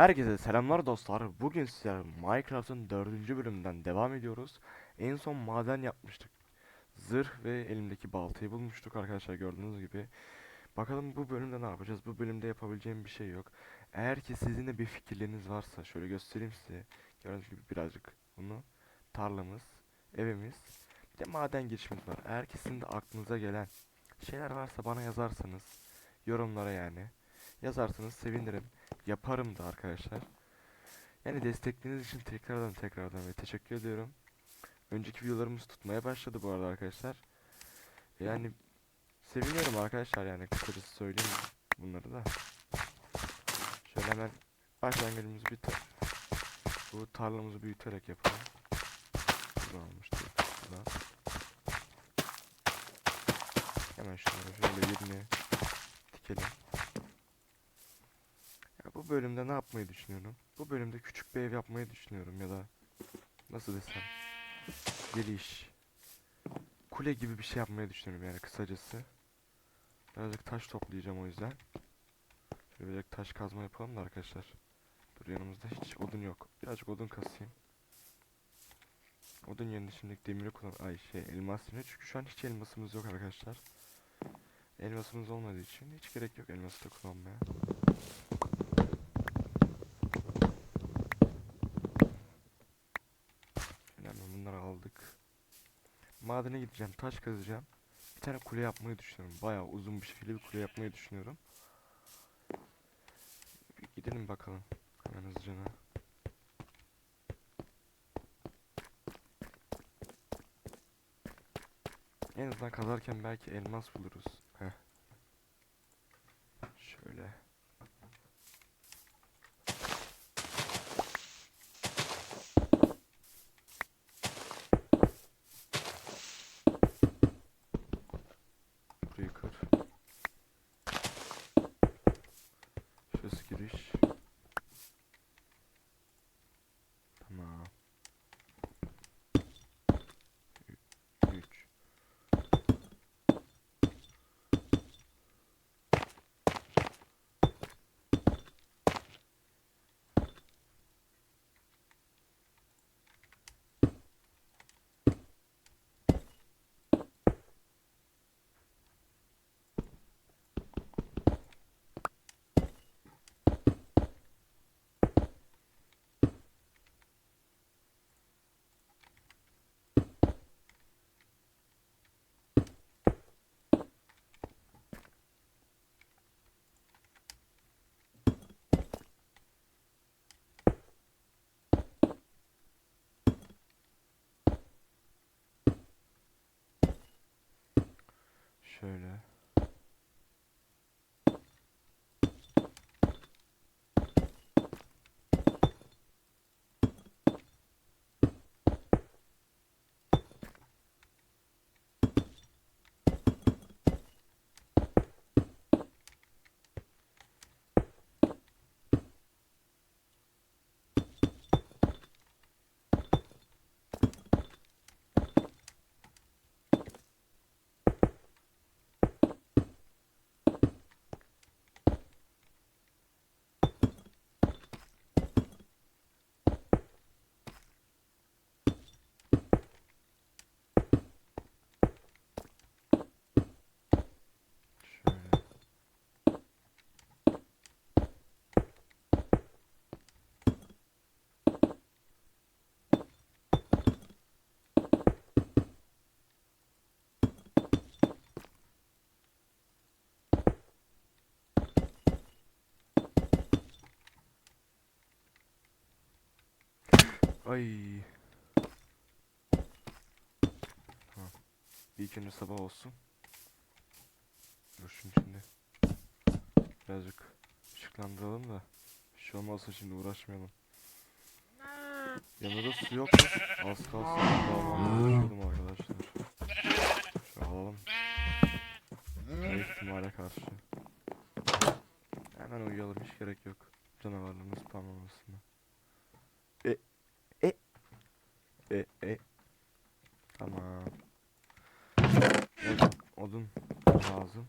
Herkese selamlar dostlar. Bugün size Minecraft'ın dördüncü bölümünden devam ediyoruz. En son maden yapmıştık. Zırh ve elimdeki baltayı bulmuştuk arkadaşlar gördüğünüz gibi. Bakalım bu bölümde ne yapacağız? Bu bölümde yapabileceğim bir şey yok. Eğer ki sizin de bir fikirleriniz varsa şöyle göstereyim size. Gördüğünüz gibi birazcık bunu. Tarlamız, evimiz, bir de maden girişimiz var. Eğer ki sizin de aklınıza gelen şeyler varsa bana yazarsanız yorumlara yani yazarsanız sevinirim. Yaparım da arkadaşlar. Yani destekleriniz için tekrardan tekrardan ve teşekkür ediyorum. Önceki videolarımız tutmaya başladı bu arada arkadaşlar. Yani seviniyorum arkadaşlar yani kısacası söyleyeyim bunları da. Şöyle hemen başlangıcımızı bir bu tarlamızı büyüterek yapalım. Buradan almıştık. Buradan. Hemen şunları şöyle yerine dikelim. Bölümde ne yapmayı düşünüyorum? Bu bölümde küçük bir ev yapmayı düşünüyorum ya da nasıl desem geliş kule gibi bir şey yapmayı düşünüyorum yani kısacası. Birazcık taş toplayacağım o yüzden. Şöyle birazcık taş kazma yapalım da arkadaşlar. Dur yanımızda hiç odun yok. Birazcık odun kasayım. Odun yerine şimdilik demiri kullan... Ay şey elmas yerine çünkü şu an hiç elmasımız yok arkadaşlar. Elmasımız olmadığı için hiç gerek yok elması da kullanmaya. Şöyle hemen bunları aldık. Madene gideceğim, taş kazacağım. Bir tane kule yapmayı düşünüyorum. Bayağı uzun bir şekilde bir kule yapmayı düşünüyorum. Bir gidelim bakalım. Hemen hızlıca. En azından kazarken belki elmas buluruz. Heh. Şöyle. Şurası giriş. Tamam. 3 Şöyle. Şöyle. Ay. Tamam. Bir ikinci sabah olsun. Dur şunun içinde. Birazcık ışıklandıralım da. Bir şey olmazsa şimdi uğraşmayalım. Yanında su yok mu? Az kalsın bağlamaya çalışıyordum arkadaşlar. Şu alalım. Her ihtimale karşı. Hemen uyuyalım hiç gerek yok. Canavarların spamlamasına. E e e e Tamam. Odun lazım.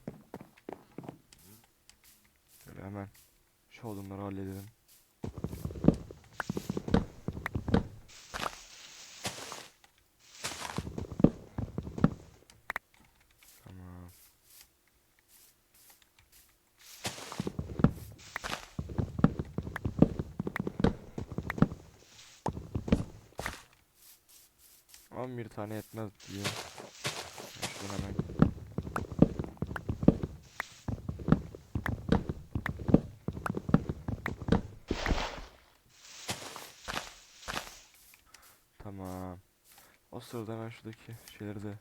Şöyle hemen şu odunları halledelim. 11 tane yetmez diyor. Şunu hemen. Tamam. O sırada ben şuradaki şeyleri de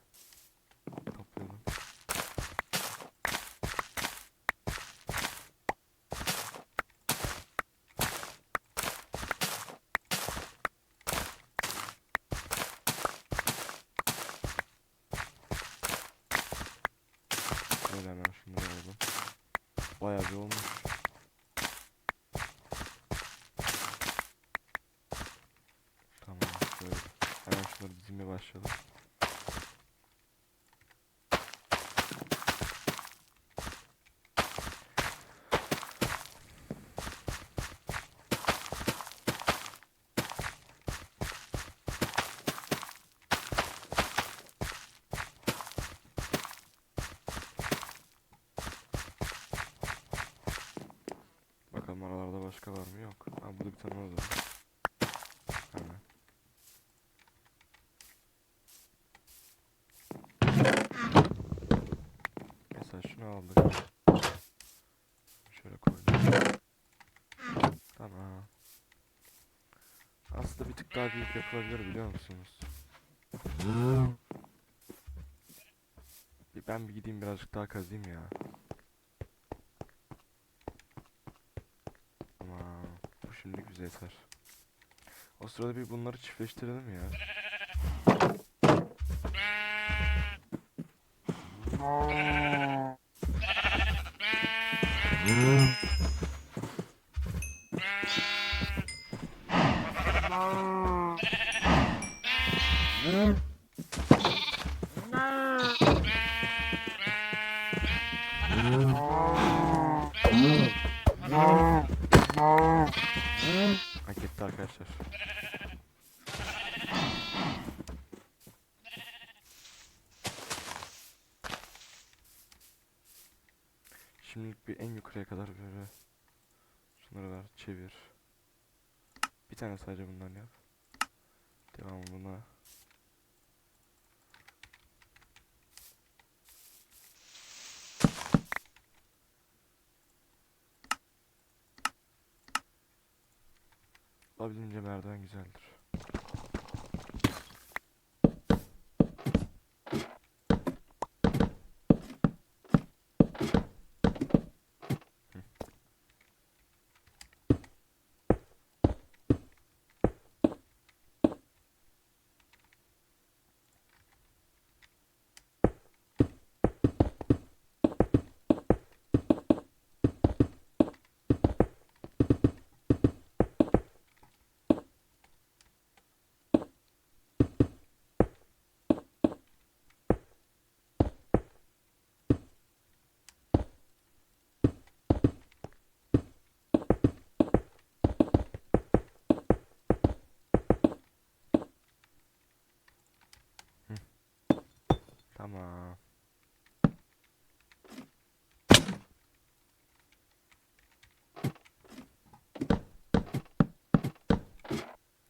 şunları dizmeye başlayalım. Bakalım aralarda başka var mı? Yok. Ha burada bir tane var zaten. Hemen. Mesela şunu aldık. Şöyle koyduk. Tamam. Aslında bir tık daha büyük yapılabilir biliyor musunuz? Ben bir gideyim birazcık daha kazayım ya. Tamam. Bu şimdilik bize yeter. O sırada bir bunları çiftleştirelim ya. Hak etti arkadaşlar. Şimdilik bir en yukarıya kadar böyle şunları ver çevir. Bir tane sadece bundan yap. Devam buna. Olabildiğince merdiven güzeldir. Tamam.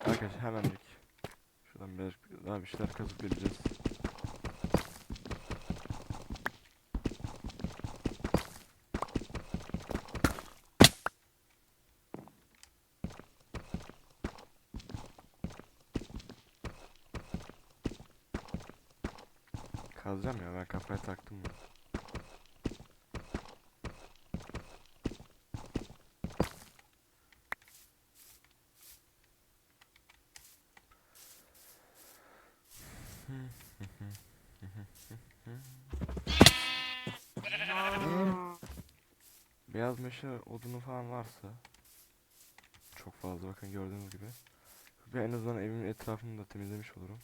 Arkadaşlar hemencik şuradan biraz daha bir şeyler kazıp geleceğiz. Kazacağım ya ben kafaya taktım bunu. Beyaz meşe odunu falan varsa çok fazla bakın gördüğünüz gibi ve en azından evimin etrafını da temizlemiş olurum.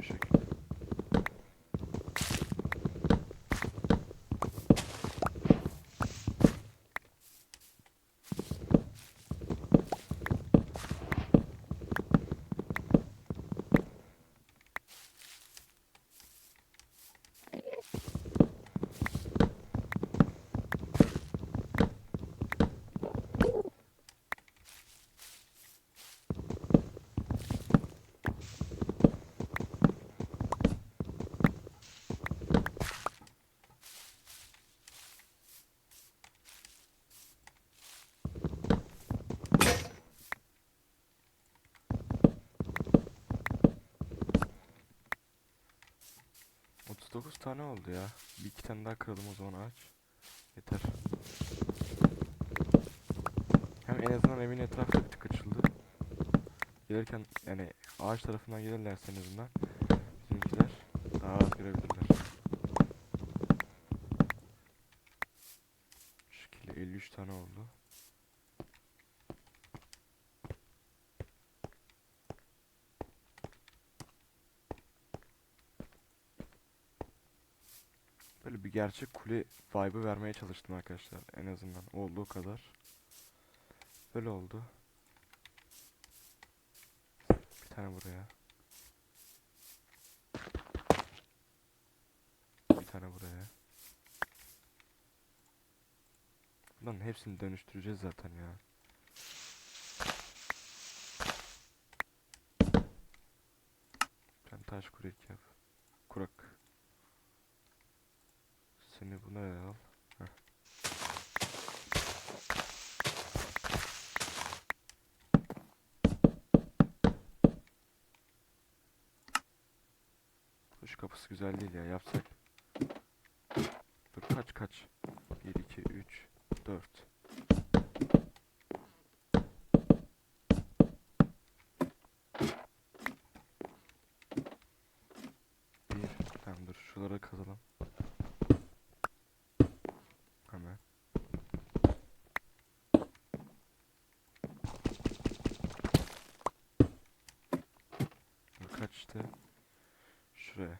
Bu şekilde. 49 tane oldu ya. Bir iki tane daha kıralım o zaman ağaç. Yeter. Hem en azından evin etrafı bir tık açıldı. Gelirken yani ağaç tarafından gelirlerse en azından bizimkiler daha rahat görebilirler. Şu şekilde 53 tane oldu. Böyle bir gerçek kule vibe'ı vermeye çalıştım arkadaşlar. En azından olduğu kadar. Böyle oldu. Bir tane buraya. Bir tane buraya. Bunların hepsini dönüştüreceğiz zaten ya. Tane taş kurek yap. Kurak. Seni buna al. Heh. Kuş kapısı güzel değil ya yapsak. Dur kaç kaç. 1 2 3 4 Bir tamam dur şuraları kazalım. Hemen. Kaçtı? Şuraya.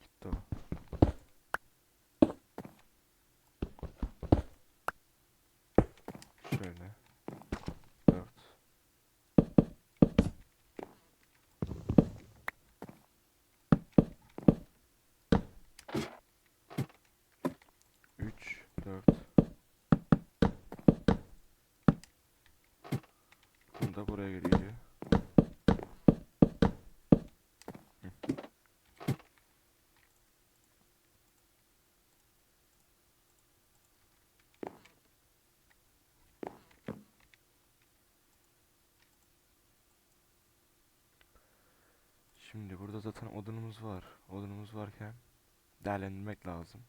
Gitti o. Şöyle. Dört. Üç, dört. Bunu da buraya geliyor. Şimdi burada zaten odunumuz var. Odunumuz varken değerlendirmek lazım.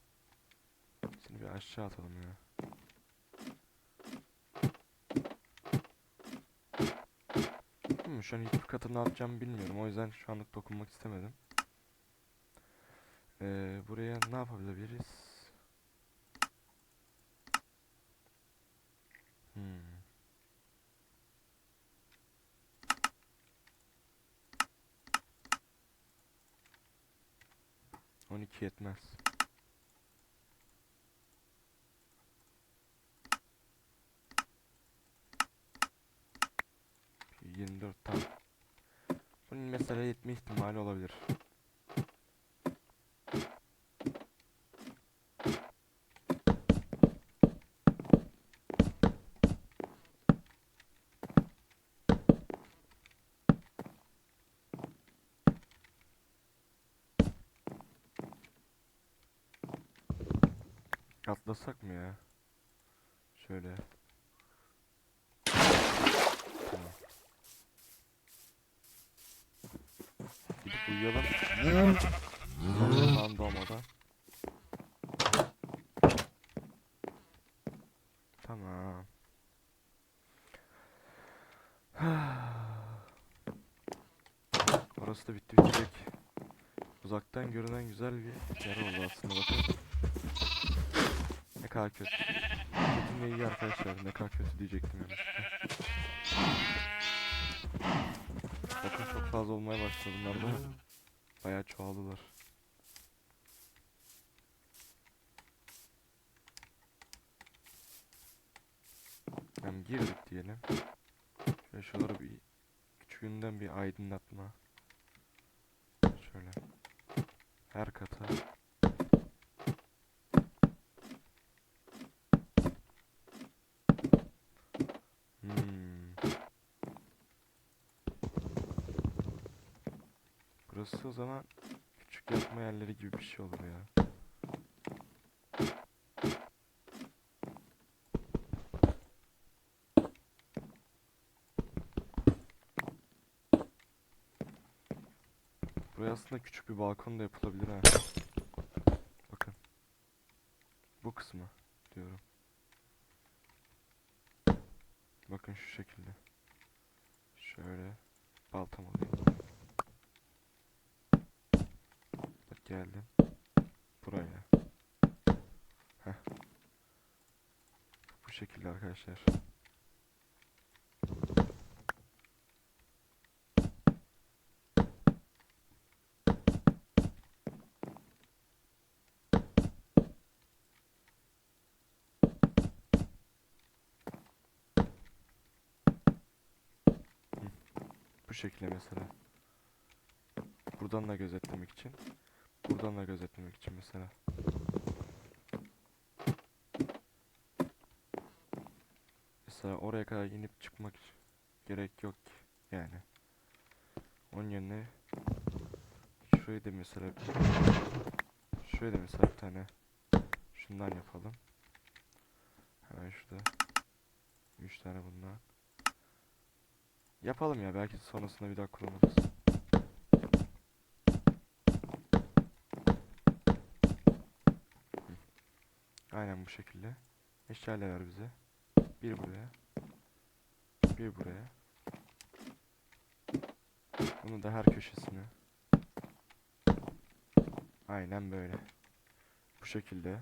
Seni bir aşağı atalım ya. Hmm, şu an hiçbir katı ne yapacağımı bilmiyorum. O yüzden şu anlık dokunmak istemedim. Ee, buraya ne yapabiliriz? Hmm. On iki yetmez. Bir 24 tam. Bunun mesela yetme ihtimali olabilir. Atlasak mı ya? Şöyle. Tamam. Gidip uyuyalım. Sabahtan doğmadan. Tamam. Orası da bitti bitecek. Uzaktan görünen güzel bir yer oldu aslında bakın. Ne kadar kötü. Kötü iyi arkadaşlar. Ne kadar kötü diyecektim yanlışlıkla. Bakın çok fazla olmaya başladı bunlar da. Bayağı çoğaldılar. Hem girdik diyelim. Şöyle şuraları bir küçüğünden bir aydınlatma. Şöyle. Her kata. Hmm. Burası o zaman küçük yatma yerleri gibi bir şey olur ya. Buraya aslında küçük bir balkon da yapılabilir ha. Bakın. Bu kısmı diyorum. Bakın şu şekilde. Şöyle baltam alayım. Bak geldim. Buraya. Heh. Bu şekilde arkadaşlar. Şekilde mesela. Buradan da gözetlemek için. Buradan da gözetlemek için mesela. Mesela oraya kadar inip çıkmak gerek yok yani. Onun yerine şurayı da mesela şuraya da mesela bir tane şundan yapalım. Hemen şurada 3 tane bundan. Yapalım ya belki sonrasında bir daha kullanırız. Aynen bu şekilde. Eşyalar bize. Bir buraya. Bir buraya. Bunu da her köşesine. Aynen böyle. Bu şekilde.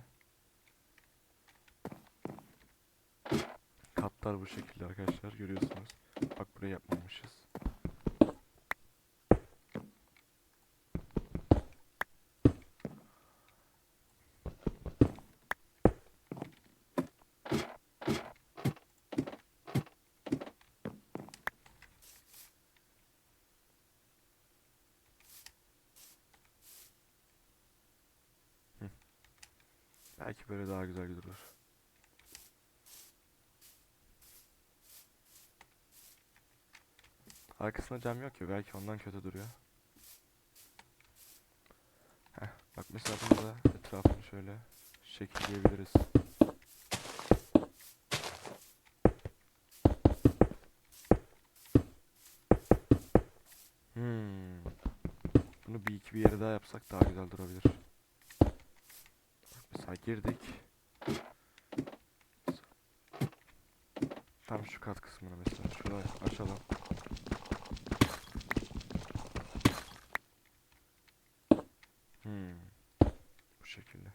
Katlar bu şekilde arkadaşlar görüyorsunuz. Bak buraya yapmamışız. Hı. Belki böyle daha güzel durur. Arkasında cam yok ya belki ondan kötü duruyor. Heh, bak mesela bunu da etrafını şöyle şekilleyebiliriz. Hmm. Bunu bir iki bir yere daha yapsak daha güzel durabilir. Bak mesela girdik. Tam şu kat kısmına mesela şurayı açalım. Hmm. Bu şekilde.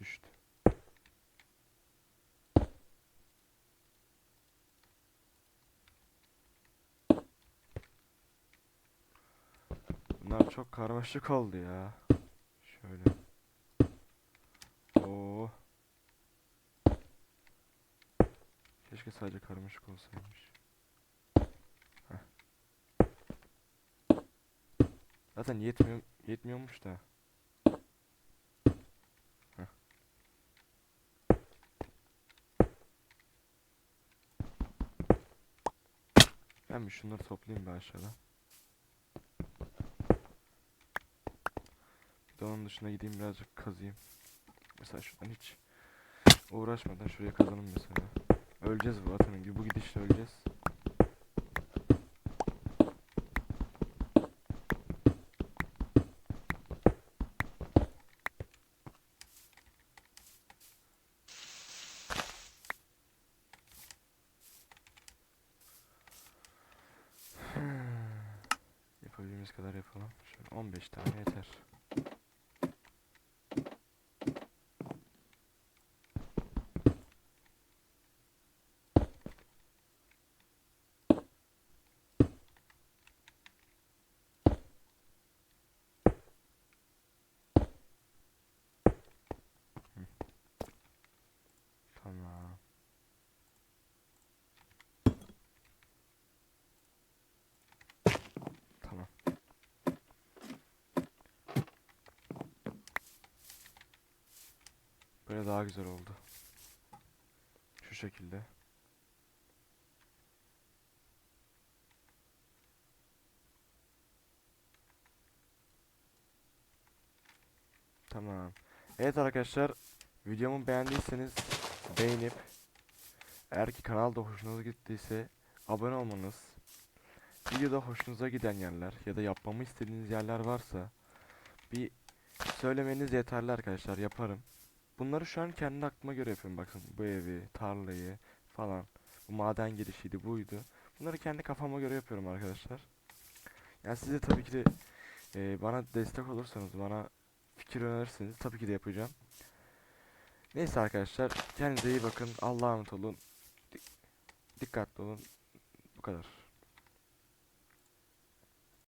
Düştü. Bunlar çok karmaşık oldu ya. Şöyle. Oo. Keşke sadece karmaşık olsaymış. Heh. Zaten yetmiyor yetmiyormuş da. Heh. Ben bir şunları toplayayım bir aşağıda. Onun dışına gideyim birazcık kazıyım. Mesela şuradan hiç uğraşmadan şuraya kazanım mesela. Öleceğiz bu zaten. Bu gidişle öleceğiz. Yapabildiğimiz kadar yapalım. Şöyle 15 tane yeter. Hı. Tamam. Tamam. Böyle daha güzel oldu. Şu şekilde. Tamam. Evet arkadaşlar, videomu beğendiyseniz beğenip Eğer ki kanal da hoşunuza gittiyse abone olmanız, videoda hoşunuza giden yerler ya da yapmamı istediğiniz yerler varsa bir söylemeniz yeterli arkadaşlar yaparım. Bunları şu an kendi aklıma göre yapıyorum bakın bu evi, tarlayı falan. Bu maden girişiydi buydu. Bunları kendi kafama göre yapıyorum arkadaşlar. Yani siz de tabii ki de e, bana destek olursanız, bana fikir önerirseniz tabii ki de yapacağım. Neyse arkadaşlar kendinize iyi bakın. Allah'a emanet olun. Dik- dikkatli olun. Bu kadar.